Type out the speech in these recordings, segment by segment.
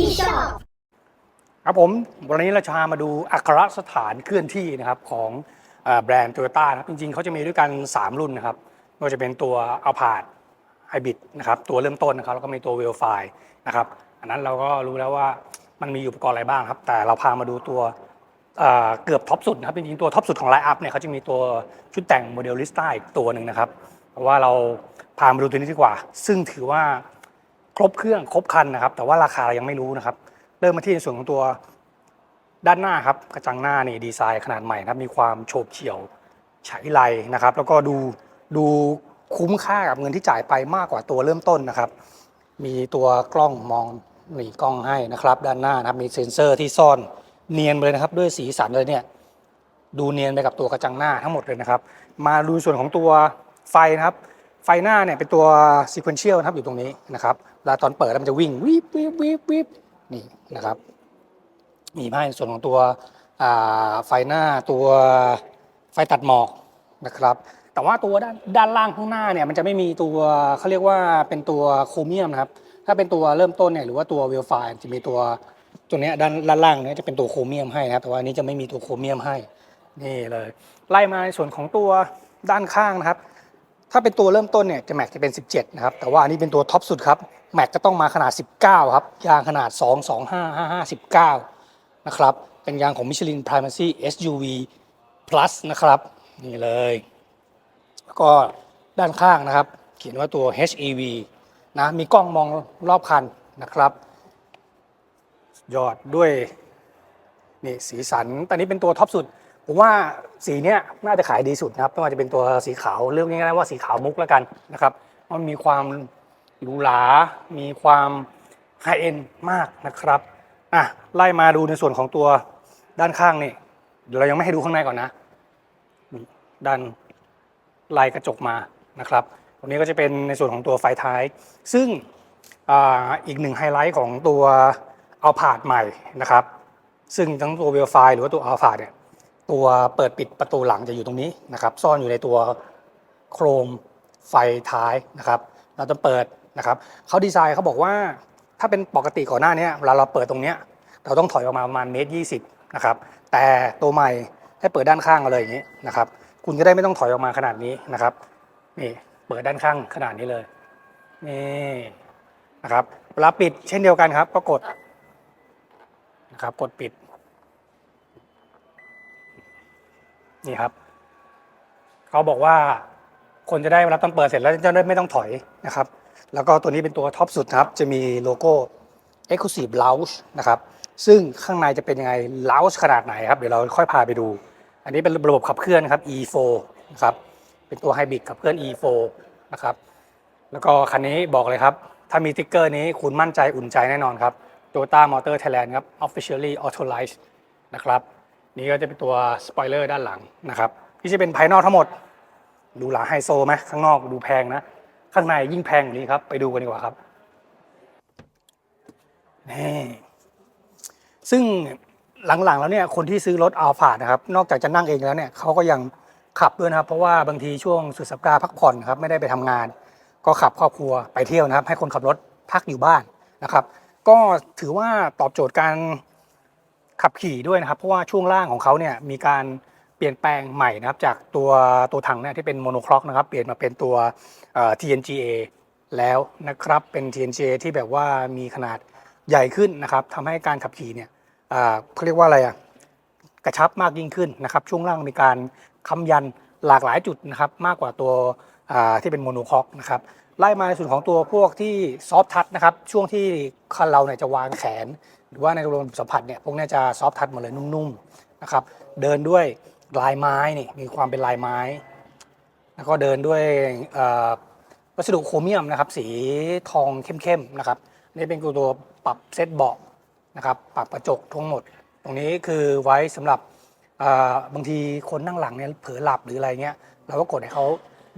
ที่ชอบ ครับผม วันนี้เราจะพามาดูอัครสถานเคลื่อนที่นะครับของแบรนด์โตโยต้านะครับจริงๆเขาจะมีด้วยกัน 3 รุ่นนะครับไม่ว่าจะเป็นตัวอัลพาดไฮบริดนะครับตัวเริ่มต้นนะครับแล้วก็มีตัวเวลไฟนะครับอันนั้นเราก็รู้แล้วว่ามันมีอุปกรณ์อะไรบ้างครับ แต่เราพามาดูตัวเอ่อเกือบท็อปสุดนะครับจริงๆตัวท็อปสุดของไลน์อัพเนี่ยเขาจะมีตัวชุดแต่งโมเดลลิสต้าอีกตัวหนึ่งนะครับเพราะว่าเราพามาดูตัวนี้ดีกว่า ซึ่งถือว่า ครบเครื่องครบคันนะครับ แต่ว่าราคาเรายังไม่รู้นะครับ เริ่มมาที่ในส่วนของตัวด้านหน้าครับกระจังหน้านี่ดีไซน์ขนาดใหม่นะครับมีความโฉบเฉี่ยวฉายไลนะครับ แล้วก็ดูดูคุ้มค่ากับเงินที่จ่ายไปมากกว่าตัวเริ่มต้นนะครับ มีตัวกล้องมองหนีกล้องให้นะครับ ด้านหน้านะครับมีเซ็นเซอร์ที่ซ่อนเนียนเลยนะครับ ด้วยสีสันเลยเนี่ยดูเนียนไปกับตัวกระจังหน้าทั้งหมดเลยนะครับ มาดูส่วนของตัวไฟนะครับ ไฟหน้าเนี่ยเป็นตัว sequential นะครับอยู่ตรงนี้นะครับเวลาตอนเปิดแล้วมันจะวิ่งวิบวิบวิบวิบนี่นะครับ มีให้ในส่วนของตัวไฟหน้าตัวไฟตัดหมอกนะครับ แต่ว่าตัวด้านด้านล่างข้างหน้าเนี่ยมันจะไม่มีตัวเขาเรียกว่าเป็นตัวโครเมียมนะครับ ถ้าเป็นตัวเริ่มต้นเนี่ยหรือว่าตัวเวลไฟจะมีตัวตัวนี้ด้านด้านล่างเนี่ยจะเป็นตัวโครเมียมให้นะครับ แต่ว่าอันนี้จะไม่มีตัวโครเมียมให้นี่เลย ไล่มาในส่วนของตัวด้านข้างนะครับ ถ้าเป็นตัวเริ่มต้นเนี่ยจะแม็กจะเป็น 17 นะครับ แต่ว่าอันนี้เป็นตัวท็อปสุดครับ แม็กจะต้องมาขนาด 19 ครับ ยางขนาด 2 2 5 5 5 19 นะครับ เป็นยางของ Michelin Primacy SUV Plus นะครับ นี่เลย แล้วก็ด้านข้างนะครับ เขียนว่าตัว HEV นะ มีกล้องมองรอบคันนะครับ ยอดด้วยนี่สีสันตอนนี้เป็นตัวท็อปสุด ผมว่าสีเนี้ยน่าจะขายดีสุดนะครับไม่ว่าจะเป็นตัวสีขาวเรียกง่ายๆว่าสีขาวมุกแล้วกันนะครับมันมีความหรูหรา มีความไฮเอ็นมากนะครับอะไล่มาดูในส่วนของตัวด้านข้างนี่เดี๋ยวเรายังไม่ให้ดูข้างในก่อนนะด้านลายกระจกมานะครับตรงนี้ก็จะเป็นในส่วนของตัวไฟท้าย ซึ่งออีกหนึ่งไฮไลท์ของตัวเอาผาดใหม่นะครับ ซึ่งทั้งตัวเวลไฟหรือว่าตัวอัลฟาเนี่ย ตัวเปิดปิดประตูหลังจะอยู่ตรงนี้นะครับ ซ่อนอยู่ในตัวโครมไฟท้ายนะครับ เราจะเปิดนะครับเขาดีไซน์เขาบอกว่าถ้าเป็นปกติก่อนหน้านี้เวลาเราเปิดตรงนี้เราต้องถอยออกมาประมาณเมตรยี่สิบนะครับแต่ตัวใหม่ให้เปิดด้านข้างเลยอย่างนี้นะครับ คุณจะได้ไม่ต้องถอยออกมาขนาดนี้นะครับนี่เปิดด้านข้างขนาดนี้เลยนี่นะครับเวลาปิดเช่นเดียวกันครับ ก็กดนะครับกดปิด นี่ครับ เขาบอกว่าคนจะได้เวลาต้องเปิดเสร็จแล้วจะได้ไม่ต้องถอยนะครับ แล้วก็ตัวนี้เป็นตัวท็อปสุดครับ จะมีโลโก้ Exclusive Lounge นะครับ ซึ่งข้างในจะเป็นยังไง Lounge ขนาดไหนครับ เดี๋ยวเราค่อยพาไปดู อันนี้เป็นระบบขับเคลื่อนครับ E4 นะครับ เป็นตัวไฮบริดขับเคลื่อน E4 นะครับ แล้วก็คันนี้บอกเลยครับ ถ้ามีติ๊กเกอร์นี้คุณมั่นใจอุ่นใจแน่นอนครับ Toyota Motor Thailand ครับ Officially Authorized นะครับ นี่ก็จะเป็นตัวสปอยเลอร์ด้านหลังนะครับที่จะเป็นภายนอกทั้งหมด ดูหลาไฮโซไหมข้างนอกดูแพงนะ ข้างในยิ่งแพงกว่านี้ครับ ไปดูกันดีกว่าครับนี่ซึ่งหลังๆแล้วเนี่ยคนที่ซื้อรถอัลฟานะครับ นอกจากจะนั่งเองแล้วเนี่ยเขาก็ยังขับด้วยนะครับ เพราะว่าบางทีช่วงสุดสัปดาห์พักผ่อนครับไม่ได้ไปทำงาน ก็ขับครอบครัวไปเที่ยวนะครับ ให้คนขับรถพักอยู่บ้านนะครับ ก็ถือว่าตอบโจทย์การ ขับขี่ด้วยนะครับ เพราะว่าช่วงล่างของเขาเนี่ยมีการเปลี่ยนแปลงใหม่นะครับ จากตัวตัวถังเนี่ยที่เป็นโมโนคล็อกนะครับ เปลี่ยนมาเป็นตัว TNGA แล้วนะครับเป็น TNGA ที่แบบว่ามีขนาดใหญ่ขึ้นนะครับทำให้การขับขี่เนี่ยเขาเรียกว่าอะไรอะกระชับมากยิ่งขึ้นนะครับ ช่วงล่างมีการค้ำยันหลากหลายจุดนะครับมากกว่าตัวที่เป็นโมโนคอกนะครับไล่มาในส่วนของตัวพวกที่ซอฟทัชนะครับช่วงที่คันเราเนี่ยจะวางแขน หรือว่าในระบบสัมผัสเนี่ยพวกนี้จะซอฟทัชหมดเลยนุ่มๆนะครับเดินด้วยลายไม้นี่มีความเป็นลายไม้ แล้วก็เดินด้วยวัสดุโครเมียมนะครับสีทองเข้มๆนะครับนี่เป็นตัวปรับเซตเบาะนะครับปรับกระจกทั้งหมด ตรงนี้คือไว้สำหรับบางทีคนนั่งหลังเนี่ยเผลอหลับหรืออะไรเงี้ยเราก็กดให้เขา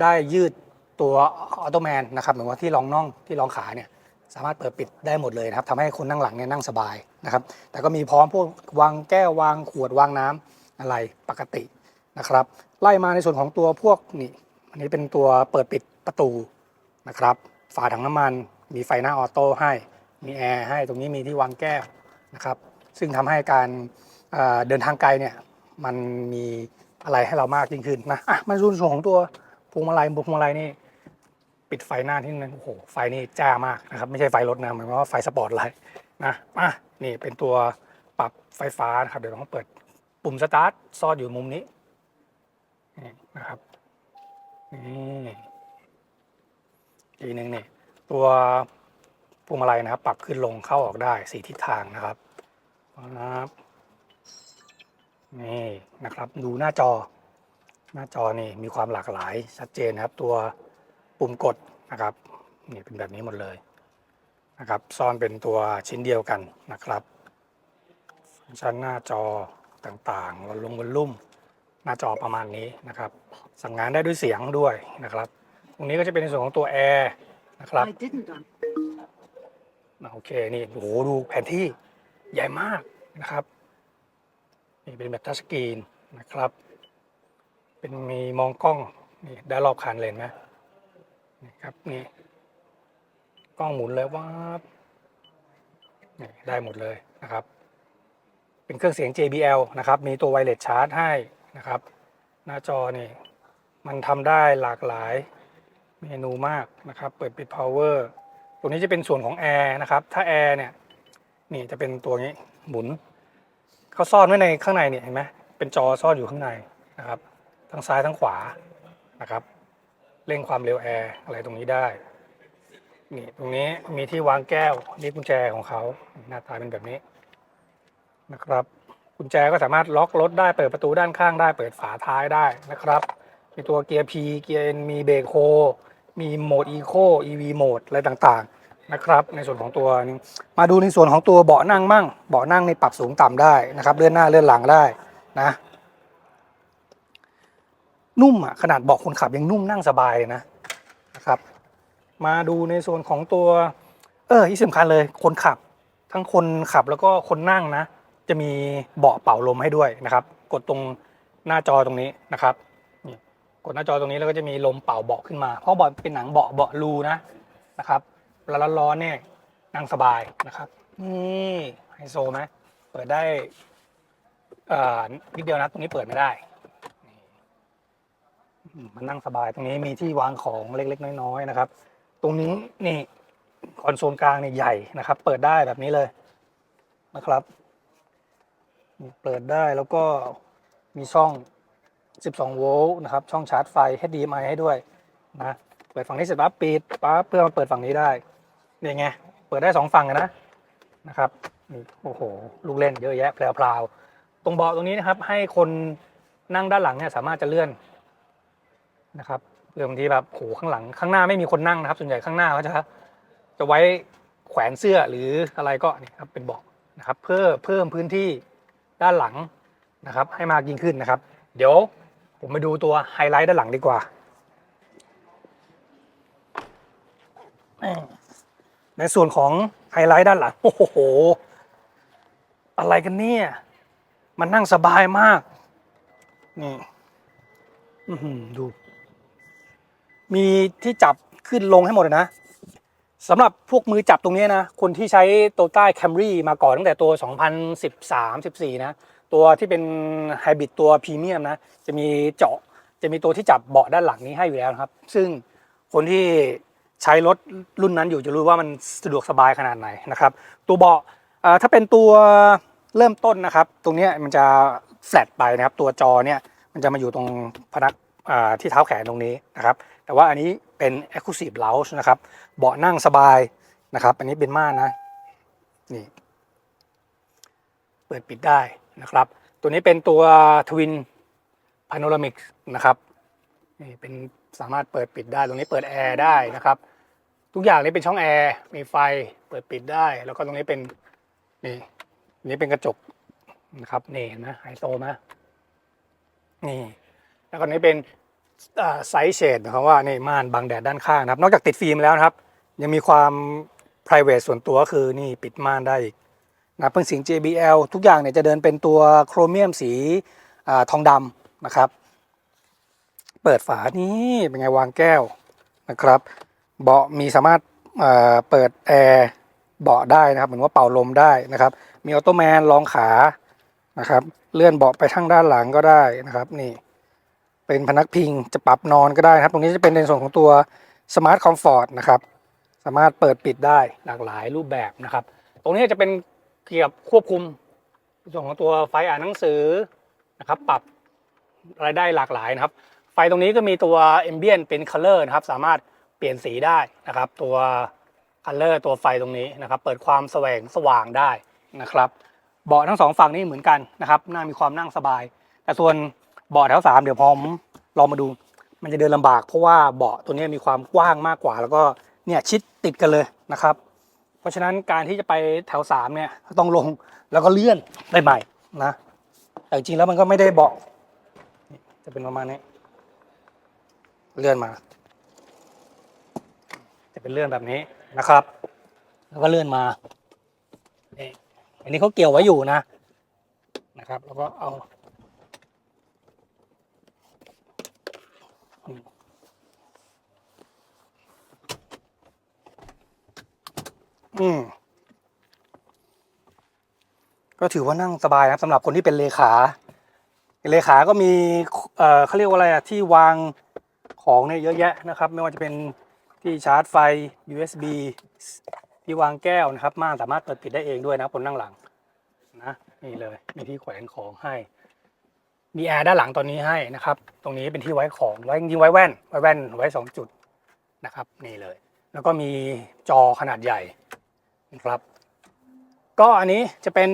ได้ยืดตัวออโตแมนนะครับเหมือนว่าที่รองน่องที่รองขาเนี่ย สามารถเปิดปิดได้หมดเลยนะครับทำให้คนนั่งหลังเนี่ยนั่งสบายนะครับ แต่ก็มีพร้อมพวกวางแก้ววางขวดวางน้ำอะไรปกตินะครับ ไล่มาในส่วนของตัวพวกนี่อันนี้เป็นตัวเปิดปิดประตูนะครับ ฝาถังน้ำมัน มีไฟหน้าออโต้ให้ มีแอร์ให้ตรงนี้มีที่วางแก้วนะครับ ซึ่งทำให้การเดินทางไกลเนี่ยมันมีอะไรให้เรามากยิ่งขึ้นนะอะมาดูในส่วนของตัวพวงมาลัยพวงมาลัยนี่ ปิดไฟหน้าที่นึงโอ้โหไฟนี่จ้ามากนะครับไม่ใช่ไฟรถนะหมายความว่าไฟสปอร์ตไลท์นะอะนี่เป็นตัวปรับไฟฟ้านะครับเดี๋ยวต้องเปิดปุ่มสตาร์ทซ่อนอยู่มุมนี้นี่นะครับนี่อีกหนึ่งนี่ตัวพวงมาลัยนะครับ ปรับขึ้นลงเข้าออกได้สีทิศทางนะครับนะครับนี่นะครับ ดูหน้าจอ หน้าจอนี่มีความหลากหลายชัดเจนนะครับ ตัว ปุ่มกดนะครับนี่เป็นแบบนี้หมดเลยนะครับ ซ่อนเป็นตัวชิ้นเดียวกันนะครับฟังก์ชันหน้าจอต่างๆวันลงวันลุ่มหน้าจอประมาณนี้นะครับ สั่งงานได้ด้วยเสียงด้วยนะครับ ตรงนี้ก็จะเป็นในส่วนของตัวแอร์นะครับ I didn't un- โอเคนี่โอ้โหดูแผนที่ใหญ่มากนะครับนี่เป็นแบบทัชสกรีนนะครับ เป็นมีมองกล้องนี่ได้รอบคันเลยนะ นี่ครับนี่กล้องหมุนเลยว่าได้หมดเลยนะครับ เป็นเครื่องเสียง JBL นะครับ มีตัวไวเลสชาร์จให้นะครับ หน้าจอนี่มันทำได้หลากหลายเมนูมากนะครับ เปิดปิด power ตัวนี้จะเป็นส่วนของแอร์นะครับ ถ้าแอร์เนี่ยนี่จะเป็นตัวนี้หมุนเขาซ่อนไว้ในข้างในเนี่ยเห็นไหมเป็นจอซ่อนอยู่ข้างในนะครับ ทั้งซ้ายทั้งขวานะครับ เร่งความเร็วแอร์อะไรตรงนี้ได้นี่ตรงนี้มีที่วางแก้วนี่กุญแจของเขาหน้าตาเป็นแบบนี้นะครับกุญแจก็สามารถล็อกรถได้เปิดประตูด้านข้างได้เปิดฝาท้ายได้นะครับ มีตัวเกียร์ P เกียร์ N มีเบรกโฮมีโหมด Eco EV โหมดอะไรต่างๆนะครับ ในส่วนของตัวนี้มาดูในส่วนของตัวเบาะนั่งมั่งเบาะนั่งในปรับสูงต่ำได้นะครับ เลื่อนหน้าเลื่อนหลังได้นะ นุ่มอะขนาดเบาะคนขับยังนุ่มนั่งสบายนะนะครับ มาดูในส่วนของตัว เออที่สำคัญเลยคนขับ ทั้งคนขับแล้วก็คนนั่งนะ จะมีเบาะเป่าลมให้ด้วยนะครับ กดตรงหน้าจอตรงนี้นะครับนี่กดหน้าจอตรงนี้แล้วก็จะมีลมเป่าเบาะขึ้นมา เพราะเบาะเป็นหนังเบาะเบาะรูนะนะครับเวลาร้อนเนี่ยนั่งสบายนะครับนี่ไฮโซไหมเปิดได้อ่อนิดเดียวนะตรงนี้เปิดไม่ได้ มันนั่งสบายตรงนี้มีที่วางของเล็กๆ น้อยๆนะครับ ตรงนี้นี่คอนโซลกลางเนี่ยใหญ่นะครับ เปิดได้แบบนี้เลยนะครับ เปิดได้แล้วก็มีช่อง 12 โวลต์นะครับ ช่องชาร์จไฟ HDMI ให้ด้วยนะเปิดฝั่งนี้เสร็จปั๊บปิดปั๊บเพื่อมาเปิดฝั่งนี้ได้นี่ไงเปิดได้สองฝั่งนะนะครับนี่โอ้โห ลูกเล่นเยอะแยะแพรวๆตรงเบาะตรงนี้นะครับ ให้คนนั่งด้านหลังเนี่ยสามารถจะเลื่อน นะครับเรื่องบางทีแบบโหข้างหลังข้างหน้าไม่มีคนนั่งนะครับ ส่วนใหญ่ข้างหน้าเขาจะจะไว้แขวนเสื้อหรืออะไรก็นี่ครับเป็นเบาะนะครับ เพื่อเพิ่มพื้นที่ด้านหลังนะครับ ให้มากยิ่งขึ้นนะครับ เดี๋ยวผมมาดูตัวไฮไลท์ด้านหลังดีกว่าในส่วนของไฮไลท์ด้านหลังโอ้โห อะไรกันเนี่ย มันนั่งสบายมาก นี่อือหือดู มีที่จับขึ้นลงให้หมดเลยนะสำหรับพวกมือจับตรงนี้นะ คนที่ใช้โตต้าแคมรี่มาก่อนตั้งแต่ตัว 2013 14 นะ ตัวที่เป็นไฮบริดตัวพรีเมียมนะ จะมีเจาะ จะมีตัวที่จับเบาะด้านหลังนี้ให้อยู่แล้วครับ ซึ่งคนที่ใช้รถรุ่นนั้นอยู่จะรู้ว่ามันสะดวกสบายขนาดไหนนะครับ ตัวเบาะถ้าเป็นตัวเริ่มต้นนะครับ ตรงนี้มันจะแฟลตไปนะครับ ตัวจอเนี่ยมันจะมาอยู่ตรงพนักที่เท้าแขนตรงนี้นะครับ แต่ว่าอันนี้เป็น Exclusive Lounge นะครับ เบาะนั่งสบายนะครับ อันนี้เป็นม่านนะ นี่ เปิดปิดได้นะครับ ตัวนี้เป็นตัว Twin Panoramic นะครับ นี่เป็นสามารถเปิดปิดได้ ตรงนี้เปิดแอร์ได้นะครับ ทุกอย่างนี้เป็นช่องแอร์ มีไฟ เปิดปิดได้ แล้วก็ตรงนี้เป็น นี่ นี้เป็นกระจกนะครับ นี่เห็นไหมไฮโซไหมนี่ แล้วก็นี้เป็น ไซส์เชดนะครับว่านี่ม่านบังแดดด้านข้างนะครับ นอกจากติดฟิล์มแล้วนะครับ ยังมีความ p r i v a t ส่วนตัวคือนี่ปิดม่านได้อีกนะเพิ่งเสียง JBL ทุกอย่างเนี่ยจะเดินเป็นตัวโครเมียมสีอทองดำนะครับ เปิดฝานี่เป็นไงวางแก้วนะครับ เบาะมีสามารถเเปิดแอร์เบาะได้นะครับ เหมือนว่าเป่าลมได้นะครับ มีออโตแมนรองขานะครับ เลื่อนเบาะไปทางด้านหลังก็ได้นะครับนี่ เป็นพนักพิงจะปรับนอนก็ได้นะครับ ตรงนี้จะเป็นในส่วนของตัวสมาร์ทคอมฟอร์ตนะครับ สามารถเปิดปิดได้หลากหลายรูปแบบนะครับ ตรงนี้จะเป็นเกี่ยวกับควบคุมส่วนของตัวไฟอ่านหนังสือนะครับ ปรับรายได้หลากหลายนะครับ ไฟตรงนี้ก็มีตัว a m b i e n t เป็น color นะครับ สามารถเปลี่ยนสีได้นะครับ ตัว color ตัวไฟตรงนี้นะครับ เปิดความแสวงสว่างได้นะครับ เบาะทั้งสองฝั่งนี่เหมือนกันนะครับน่ามีความนั่งสบาย แต่ส่วน เบาะแถวสามเดี๋ยวผมลองมาดู มันจะเดินลำบาก เพราะว่าเบาะตัวนี้มีความกว้างมากกว่า แล้วก็เนี่ยชิดติดกันเลยนะครับ เพราะฉะนั้นการที่จะไปแถวสามเนี่ยต้องลงแล้วก็เลื่อนได้ใหม่นะแต่จริงแล้วมันก็ไม่ได้เบาะจะเป็นประมาณนี้ เลื่อนมา จะเป็นเลื่อนแบบนี้นะครับ แล้วก็เลื่อนมานี่อันนี้เขาเกี่ยวไว้อยู่นะนะครับ แล้วก็เอา อืมก็ถือว่านั่งสบายนะครับสำหรับคนที่เป็นเลขา เลขาก็มีเอ่อเขาเรียกว่าอะไรอะที่วางของเนี่ยเยอะแยะนะครับ ไม่ว่าจะเป็นที่ชาร์จไฟ USB ที่วางแก้วนะครับ ม่านสามารถเปิดปิดได้เองด้วยนะคนนั่งหลังนะนี่เลยมีที่แขวนของให้ มีแอร์ด้านหลังตอนนี้ให้นะครับ ตรงนี้เป็นที่ไว้ของไว้จริงไว้แว่นไว้แว่นไว้สองจุดนะครับ นี่เลย แล้วก็มีจอขนาดใหญ่ นะครับ ก็อันนี้จะเป็น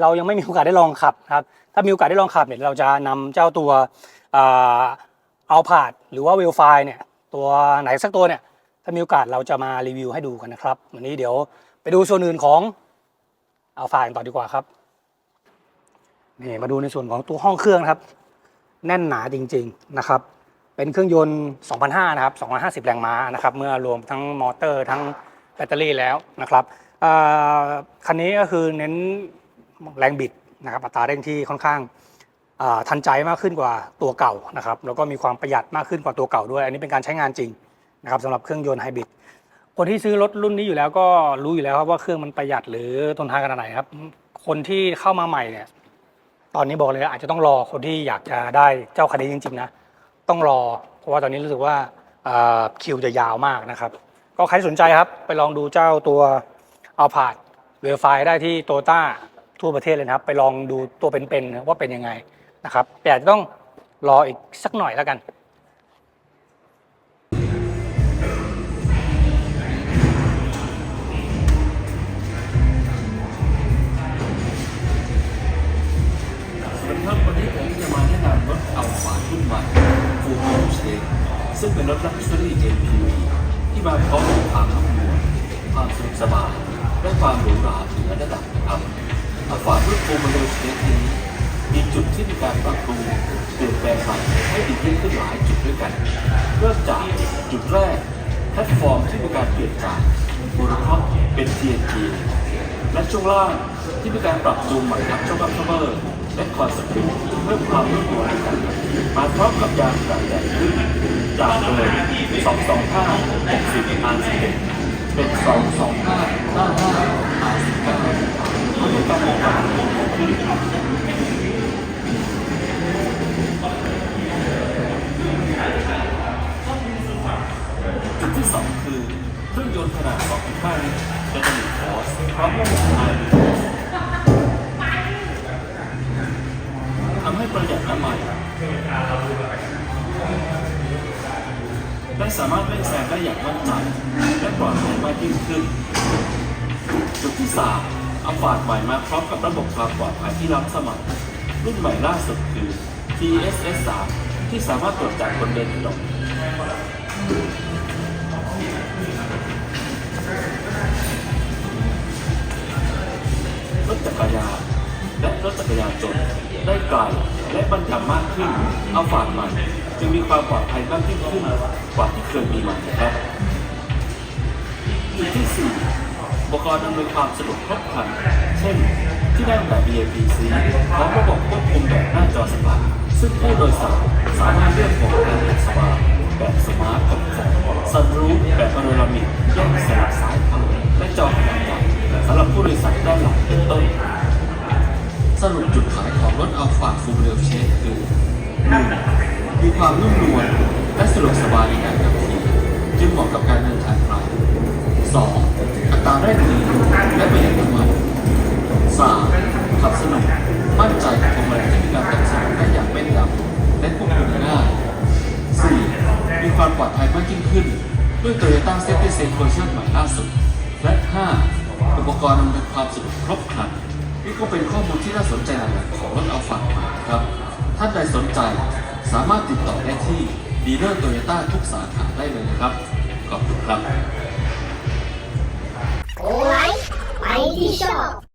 เรายังไม่มีโอกาสได้ลองขับครับ ถ้ามีโอกาสได้ลองขับเนี่ยเราจะนำเจ้าตัวเอาพาดหรือว่าเวลไฟเนี่ยตัวไหนสักตัวเนี่ยถ้ามีโอกาสเราจะมารีวิวให้ดูกันนะครับ วันนี้เดี๋ยวไปดูส่วนอื่นของเอาไฟต่อดีกว่าครับนี่มาดูในส่วนของตัวห้องเครื่องนะครับ แน่นหนาจริง ๆนะครับ เป็นเครื่องยนต์2,500นะครับ 250 แรงม้านะครับ เมื่อรวมทั้งมอเตอร์ทั้ง แบตเตอรี่แล้วนะครับคันนี้ก็คือเน้นแรงบิดนะครับอัตราเร่งที่ค่อนข้างทันใจมากขึ้นกว่าตัวเก่านะครับแล้วก็มีความประหยัดมากขึ้นกว่าตัวเก่าด้วย อันนี้เป็นการใช้งานจริงนะครับสำหรับเครื่องยนต์ไฮบริดคนที่ซื้อรถรุ่นนี้อยู่แล้วก็รู้อยู่แล้วครับว่าเครื่องมันประหยัดหรือทนทานขนาดไหนครับ คนที่เข้ามาใหม่เนี่ยตอนนี้บอกเลยอาจจะต้องรอคนที่อยากจะได้เจ้าคันนี้จริงๆนะต้องรอ เพราะว่าตอนนี้รู้สึกว่าคิวจะยาวมากนะครับ ก็ใครสนใจครับไปลองดูเจ้าตัวเอาผาดเวลไฟได้ที่โตต้าทั่วประเทศเลยนะครับ ไปลองดูตัวเป็นๆว่าเป็นยังไงนะครับ แต่จะต้องรออีกสักหน่อยแล้วกันสวัสดีครับวันนี้ผมจะมาแนะนำรถเอาฝารุ่นใหม่ฟูล o สเต e ซึ่งเป็นรถ Luxury MPV ที่มาพร้อมกับความนุ่มนความสะดวกสบายและความหรูหราถึงระดับครับอาฝานรุ่นฟูล o สเต e นี้มีจุดที่มีการปรับปรุงเปลี่ยนแปลงใหม่ให้ดีขึ้นหลายจุดด้วยกันเริ่มจากจุดแรกแพลตฟอร์มที่มีการเปลี่ยนจากบูรท็อปเป็น TNT และช่วงล่างที่มีการปรับจูนใหม่ทั้งช่องอัพเบอร์และคอนสปริงเพิ่มความนุ่มนวให้กันมาพร้อมกับยางขนากเลยสองสองห้าหกเดิม225 60 R11 เป็นสองสองห้าห้าห้การออกแบบขึ้น ความปลอดภัยที่ล้ำสมัย รุ่นใหม่ล่าสุดคือ TSS 3ที่สามารถตรวจจับบนเดินถนนรถจักรยานและรถจักรยานยนได้ไกลและบรรทุกมากขึ้น เอาฝาดใหม่จึงมีความปลอดภัยมากยิ่งขึ้นกว่าที่เคยมีมานะครับจุดที่4อุปกรณ์อำนวยความสะดวกครบครัน เช่น ที่ด้างแบบ B A P C พร้อมระบบควบคุมแบบหน้าจอสปาร์ซึ่งผู้โดยสารสามารถเลือกโหมดการแบบสปาร์แบบสมาร์ทกับซันรูฟแบบพาโนรามิกแยกสลับซ้ายขวาและจอขนาดใหญ่สำหรับผู้โดยสารด้านหลังเป็นต้นสรุปจุดขายของรถอัลฟาฟูเรลเชฟคือ 1. มีความนุ่มนวลและสะดวกสบายในการขับขี่จึงเหมาะกับการเดินทางไกล 2. อัตราแรกเงินและประหยัดน้ำมัน ขับสนุก มั่นใจกับพวงมาลัยที่มีการตัดสินได้อย่างแม่นยำและควบคุมง่าย 4. มีความปลอดภัยมากยิ่งขึ้น ด้วย Toyota Safety Sense เวอร์ชันใหม่ล่าสุด และ 5. อุปกรณ์อำนวยความสะดวกครบครัน นี่ก็เป็นข้อมูลที่น่าสนใจหลักๆของรถอัลฟาครับ ท่านใดสนใจสามารถติดต่อได้ที่ดีลเลอร์โตโยต้าทุกสาขาได้เลยนะครับ ขอบคุณครับ โอ้ไลฟ์ไปที่ชอบ